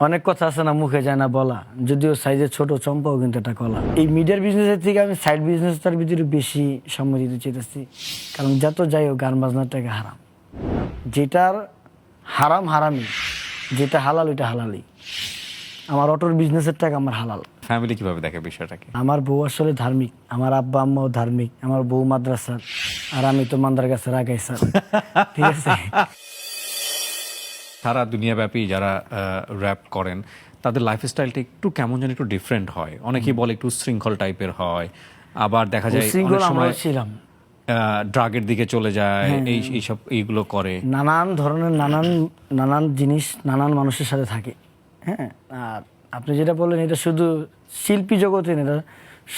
অনেক কথা আছে না মুখে যায় না বলা। যদিও সাইজে ছোট চম্পাও কিন্তু এটা কলা। এই মিডিয়ার বিজনেসের থেকে আমি সাইড বিজনেসটার ভিতরে বেশি সময় দিতে চেয়েছি কারণ যত যাই হোক গান বাজনার টাকা হারাম। যেটার হারাম হারামি। যেটা হালাল ওইটা হালালি আমার অটোর বিজনেসের টাকা আমার হালাল। ফ্যামিলি কীভাবে দেখে বিষয়টাকে? আমার বউ আসলে ধার্মিক। আমার আব্বা আম্মাও ধার্মিক। আমার বউ মাদ্রাসার। আর আমি তো মান্দার গাছের আগাই স্যার ঠিক আছে? সারা দুনিয়াব্যাপী যারা র্যাপ করেন তাদের লাইফস্টাইলটা একটু কেমন যেন একটু ডিফারেন্ট হয়। অনেকেই বলে একটু শৃঙ্খল টাইপের হয়। আবার দেখা যায় শৃঙ্খল অনেক সময় ছিলাম। ড্রাগের দিকে চলে যায় এই এইসব এইগুলো করে। নানান ধরনের নানান নানান জিনিস নানান মানুষের সাথে থাকে। হ্যাঁ আর আপনি যেটা বললেন এটা শুধু শিল্পী জগতে না এটা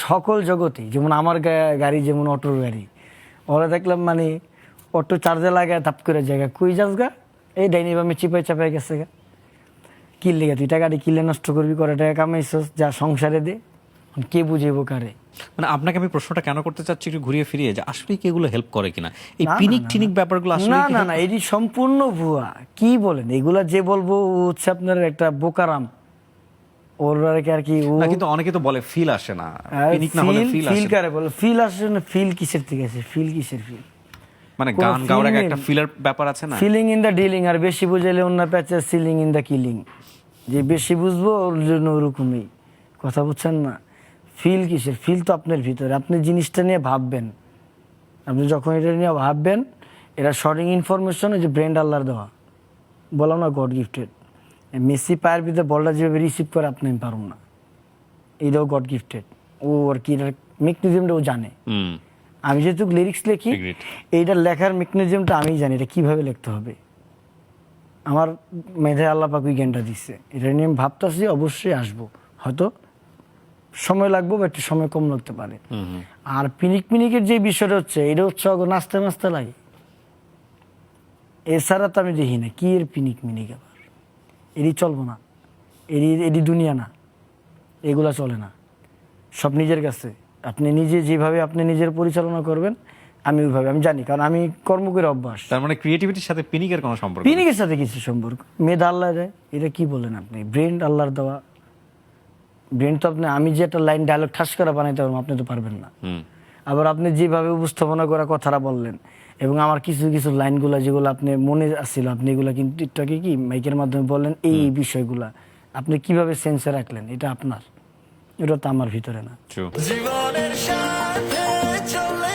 সকল জগতে। যেমন আমার গাড়ি যেমন অটোর গাড়ি। ওরা দেখলাম মানে অটো চার্জে লাগায় তাপ করে জায়গা। কুই যাস গা? এই ডাইনি বামে চিপাই চাপাই গেছে গা। কিনলে গা তুই টাকাটি কিনলে নষ্ট করবি করে টাকা কামাইছস যা সংসারে দে। কে বুঝেবো কারে? মানে আপনাকে আমি প্রশ্নটা কেন করতে চাচ্ছি একটু ঘুরিয়ে ফিরিয়ে যে আসলে কি এগুলো হেল্প করে কিনা? এই পিনিক টিনিক ব্যাপারগুলো আসলে না না না এটি সম্পূর্ণ ভুয়া। কি বলেন? এগুলা যে বলব হচ্ছে আপনার একটা বোকারাম। ওর আর কি ও কিন্তু অনেকে তো বলে ফিল আসে না। পিনিক না হলে ফিল ফিল আসে না। কারে বলে? ফিল আসে না ফিল কিসের থেকে আছে ফিল কিসের ফিল মানে গান গাওয়ার আগে একটা। ফিলের ব্যাপার আছে না? ফিলিং ইন দ্য ডিলিং আর বেশি বুঝাইলে অন্য প্যাচে সিলিং ইন দ্য কিলিং যে বেশি বুঝব ওর জন্য ওরকমই। কথা বুঝছেন না? ফিল কিসের? ফিল তো আপনার ভিতরে। আপনি জিনিসটা নিয়ে ভাববেন। আপনি যখন এটা নিয়ে ভাববেন এটা শর্টিং ইনফরমেশন যে ব্রেন্ড আল্লাহর দেওয়া। বললাম না গড গিফটেড মেসি পায়ের ভিতরে বলটা যেভাবে রিসিভ করে আপনি আমি পারুন না। এটাও গড গিফটেড ও আর কি মেকানিজমটা ও জানে। আমি যেহেতু লিরিক্স লিখি. এইটা লেখার মেকানিজমটা আমি জানি এটা কীভাবে লিখতে হবে। আমার মেধায় আল্লাহ পাক জ্ঞানটা দিচ্ছে এটা নিয়ে আমি ভাবতেছি অবশ্যই আসব। হয়তো সময় লাগবে বা একটু সময় কম লাগতে পারে। আর পিনিক পিনিকের যে বিষয়টা হচ্ছে এটা হচ্ছে নাচতে নাচতে লাগে। এছাড়া তো আমি দেখি না কি এর পিনিক মিনিক আবার? এরই চলবো না। এরই এরই দুনিয়া না। এগুলা চলে না। সব নিজের কাছে। আপনি নিজে যেভাবে আপনি নিজের পরিচালনা করবেন আমি ওইভাবে আমি জানি কারণ আমি কর্ম করে অভ্যাস। তার মানে ক্রিয়েটিভিটির সাথে পিনিকের কোনো সম্পর্ক পিনিকের সাথে কিছু সম্পর্ক। মেধা আল্লাহ দেয় এটা কি বলেন আপনি? ব্রেন আল্লাহর দেওয়া। ব্রেন তো আপনি আমি যে একটা লাইন ডায়লগ ঠাস করে বানাইতে পারব আপনি তো পারবেন না। আবার আপনি যেভাবে উপস্থাপনা করা কথাটা বললেন এবং আমার কিছু কিছু লাইনগুলো যেগুলো আপনি মনে আসছিল আপনি এগুলো কিন্তু একটু কি মাইকের মাধ্যমে বললেন এই বিষয়গুলা আপনি কীভাবে সেন্সে রাখলেন এটা আপনার। এটা তো আমার ভিতরে না। জীবনের সাথে চলে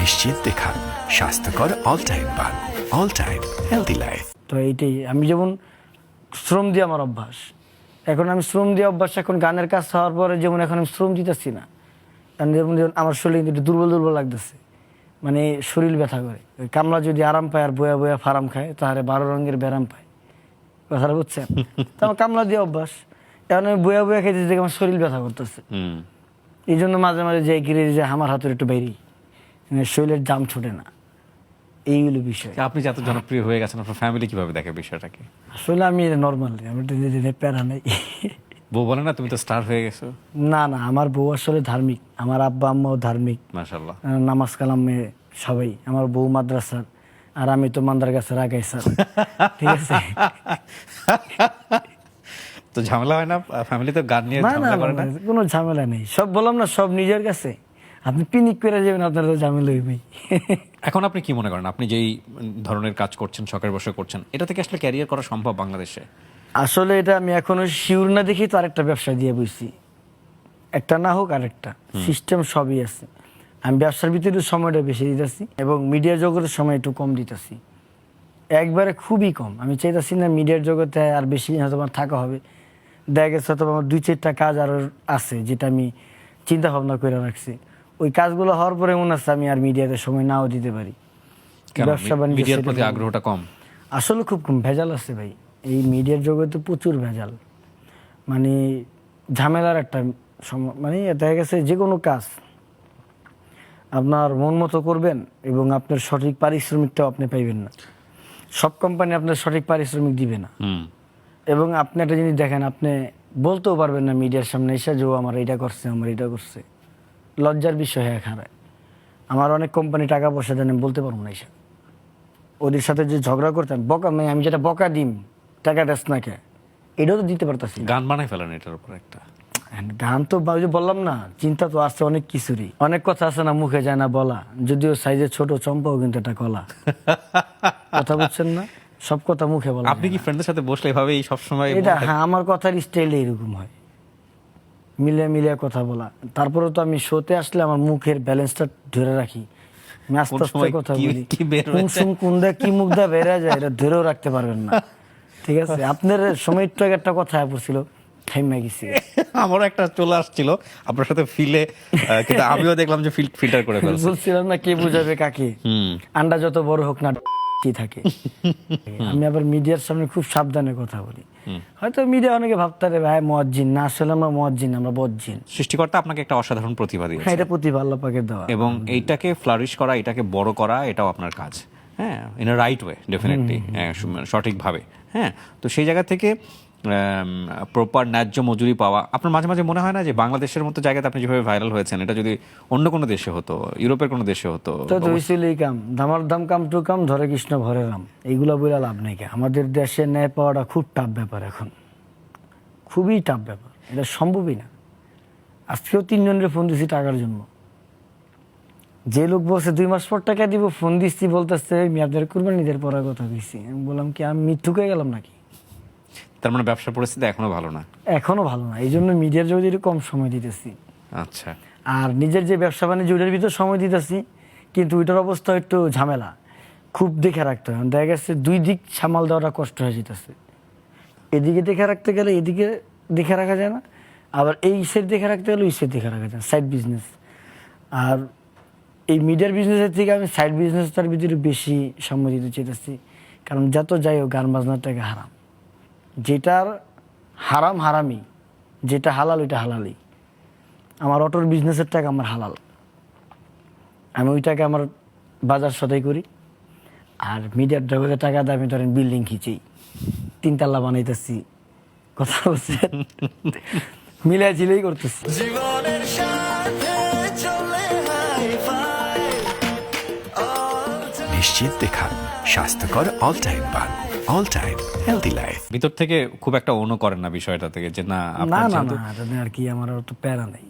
নিশ্চিত দেখান স্বাস্থ্যকর অল টাইম পান অল টাইম হেলদি লাইফ তো এইটাই আমি যেমন শ্রম দিয়ে আমার অভ্যাস এখন আমি শ্রম দিয়ে অভ্যাস এখন গানের কাজ হওয়ার পরে যেমন এখন আমি শ্রম দিতেছি না কারণ যেমন যেমন আমার শরীর কিন্তু একটু দুর্বল দুর্বল লাগতেছে মানে শরীর ব্যথা করে। ওই কামলা যদি আরাম পায় আর বয়া বয়া ফারাম খায় তাহলে বারো রঙের ব্যারাম পায়। কথাটা বুঝছেন? তো আমার কামলা দিয়ে অভ্যাস। এখন আমি বয়া বয়া খাইতে দেখে আমার শরীর ব্যথা করতেছে। হুম। এই জন্য মাঝে মাঝে যাই গিরে যে আমার হাতের একটু বাইরেই মানে শরীরের জাম ছোটে না। এইগুলো বিষয়। আপনি যে এত জনপ্রিয় হয়ে গেছেন আপনার ফ্যামিলি কীভাবে দেখে বিষয়টাকে? আসলে আমি নর্মাল আমি তো নিজে প্যারা নেই। বউ বলে না তুমি তো স্টার হয়ে গেছো? না না আমার বউ আসলে ধার্মিক। আমার আব্বা আম্মাও ধার্মিক। মাশাল্লাহ নামাজ কালামে সবাই। আমার বউ মাদ্রাসার। আর আমি তো মান্দার গাছের আগাই স্যার। ঠিক আছে? তো ঝামেলা হয় না? ফ্যামিলিতে গান নিয়ে ঝামেলা করে না না, কোনো ঝামেলা নেই। সব বললাম না সব নিজের কাছে। আপনি পিনিক করে যাবেন আপনার তো ঝামেলা হইবেই। এখন আপনি কি মনে করেন? আপনি যেই ধরনের কাজ করছেন শখের বসে করছেন এটা থেকে আসলে ক্যারিয়ার করা সম্ভব বাংলাদেশে? আসলে এটা আমি এখনও শিউর না দেখি তো আরেকটা ব্যবসা দিয়ে বসছি একটা না হোক আরেকটা। সিস্টেম সবই আছে। আমি ব্যবসার ভিতরে সময়টা বেশি দিতেছি এবং মিডিয়া জগতের সময় একটু কম দিতেছি। একবারে খুবই কম। আমি চাইতেছি না মিডিয়ার জগতে আর বেশি হয়তো আমার থাকা হবে। দেখা গেছে হয়তো আমার দুই চারটা কাজ আরও আছে যেটা আমি চিন্তা ভাবনা করে রাখছি। ওই কাজগুলো হওয়ার পরে মনে আছে আমি আর মিডিয়াতে সময় নাও দিতে পারি। ব্যবসা বাণিজ্য মিডিয়ার প্রতি আগ্রহটা কম? আসলে খুব কম। ভেজাল আছে ভাই। এই মিডিয়ার জগতে প্রচুর ভেজাল। মানে ঝামেলার একটা মানে দেখা গেছে যে কোনো কাজ আপনার মন মতো করবেন এবং আপনার সঠিক পারিশ্রমিকটাও আপনি পাইবেন না। সব কোম্পানি আপনার সঠিক পারিশ্রমিক দিবে না। এবং আপনি একটা জিনিস দেখেন আপনি বলতেও পারবেন না মিডিয়ার সামনে এসে যে ও আমার এটা করছে আমার এটা করছে। লজ্জার বিষয় হ্যাঁ খারাপ আমার অনেক কোম্পানি টাকা পয়সা দেন আমি বলতে পারব না এসে। ওদের সাথে যে ঝগড়া করতাম বকা মানে আমি যেটা বকা দিম টাকা দেস না কে এটাও তো দিতে পারতাছি গান বানাই ফেলেন এটার উপর একটা। গান তো বললাম না চিন্তা তো আছে অনেক কিছুরই। অনেক কথা আছে না মুখে যায় না বলা। যদিও সাইজে ছোট চম্পাও কিন্তু এটা কলা। কথা বুঝছেন না? সব কথা মুখে বলা আপনি কি না। ফ্রেন্ডদের সাথে বসলে এভাবেই সবসময় এটা হ্যাঁ আমার কথার স্টাইল এরকম হয়। মিলে মিলে কথা বলা। তারপরে তো আমি শোতে আসলে আমার মুখের ব্যালেন্সটা ধরে রাখি। আমি আস্তে কোন আস্তে কথা বলি। কোন সুম কোন দা কি মুখ দা বেড়ে যায় এটা ধরেও রাখতে পারবেন না। ঠিক আছে? আপনার সময় একটু আগে একটা কথা পড়ছিল। থাইমা গেছি আমারও একটা চলে আসছিল আপনার সাথে ফিলে কিন্তু আমিও দেখলাম যে ফিল্টার করে ফেলছে। বলছিলাম না কে বুঝাবে কাকে? আন্ডা যত বড় হোক না কি থাকে? আমি আবার মিডিয়ার সামনে খুব সাবধানে কথা বলি। হয়তো মিডিয়া অনেকে ভাবতে পারে ভাই মজ্জিন না আসলে আমরা মজ্জিন আমরা বজ্জিন। সৃষ্টিকর্তা আপনাকে একটা অসাধারণ প্রতিভা দিয়েছে। হ্যাঁ এটা প্রতিভা আল্লাহ পাকের দেওয়া। এবং এইটাকে ফ্লারিশ করা এটাকে বড় করা এটাও আপনার কাজ। হ্যাঁ in a right way definitely সঠিকভাবে। হ্যাঁ তো সেই জায়গা থেকে প্রপার ন্যায্য মজুরি পাওয়া। আপনার মাঝে মাঝে মনে হয় না যে বাংলাদেশের মতো জায়গাতে আপনি যেভাবে ভাইরাল হয়েছেন এটা যদি অন্য কোনো দেশে হতো ইউরোপের কোনো দেশে হতো তো কাম দাম কাম টু কাম ধরে কৃষ্ণ ভরে রাম এইগুলা বলে লাভ নেই। আমাদের দেশে ন্যায় পাওয়াটা খুব টাফ ব্যাপার এখন। খুবই টাফ ব্যাপার এটা সম্ভবই না। আজকেও তিনজনের ফোন দিছি টাকার জন্য। যে লোক বলছে দুই মাস পর টাকা দিব ফোন দিচ্ছি বলতেছে মেয়াদের কুরবানিদের পড়ার কথা কইছি। আমি বললাম কি আমি মিথ্যুকে গেলাম নাকি? তার মানে ব্যবসা পরিস্থিতি এখনও ভালো না? এখনও ভালো না। এই জন্য মিডিয়ার জগতে একটু কম সময় দিতেছি। আচ্ছা। আর নিজের যে ব্যবসা বাণিজ্য ওইটার ভিতর সময় দিতেছি কিন্তু ওইটার অবস্থা একটু ঝামেলা। খুব দেখে রাখতে হয়। দেখা গেছে দুই দিক সামাল দেওয়াটা কষ্ট হয়ে যেতেছে। এদিকে দেখে রাখতে গেলে এদিকে দেখে রাখা যায় না। আবার এই সেট দেখে রাখতে গেলে ওই সেট দেখে রাখা যায় সাইড বিজনেস আর এই মিডিয়ার বিজনেসের থেকে আমি সাইড বিজনেসটার ভিতরে বেশি সময় দিতে চেয়েছি কারণ যত যাই হোক গান বাজনার টাকা হারাম। যেটার হারাম হারামি যেটা হালাল ওইটা হালালই। আমার অটোর বিজনেসের টাকা আমার হালাল। আমি ওই টাকা আমার বাজার সদাই করি। আর মিডিয়ার জগতে টাকা দিয়ে আমি ধরেন বিল্ডিং খিচি। তিনতলা বানাইতেছি। কথা বলছে মিলাই ঝিলেই করতেছি। জীবনের সাথে নিশ্চিত দেখান। স্বাস্থ্যকর অল টাইম বান। অল টাইম হেলদি লাইফ ভিতর থেকে খুব একটা অনু করেন না বিষয়টা থেকে যে না না না না আর কি আমার তো প্যারা নেই।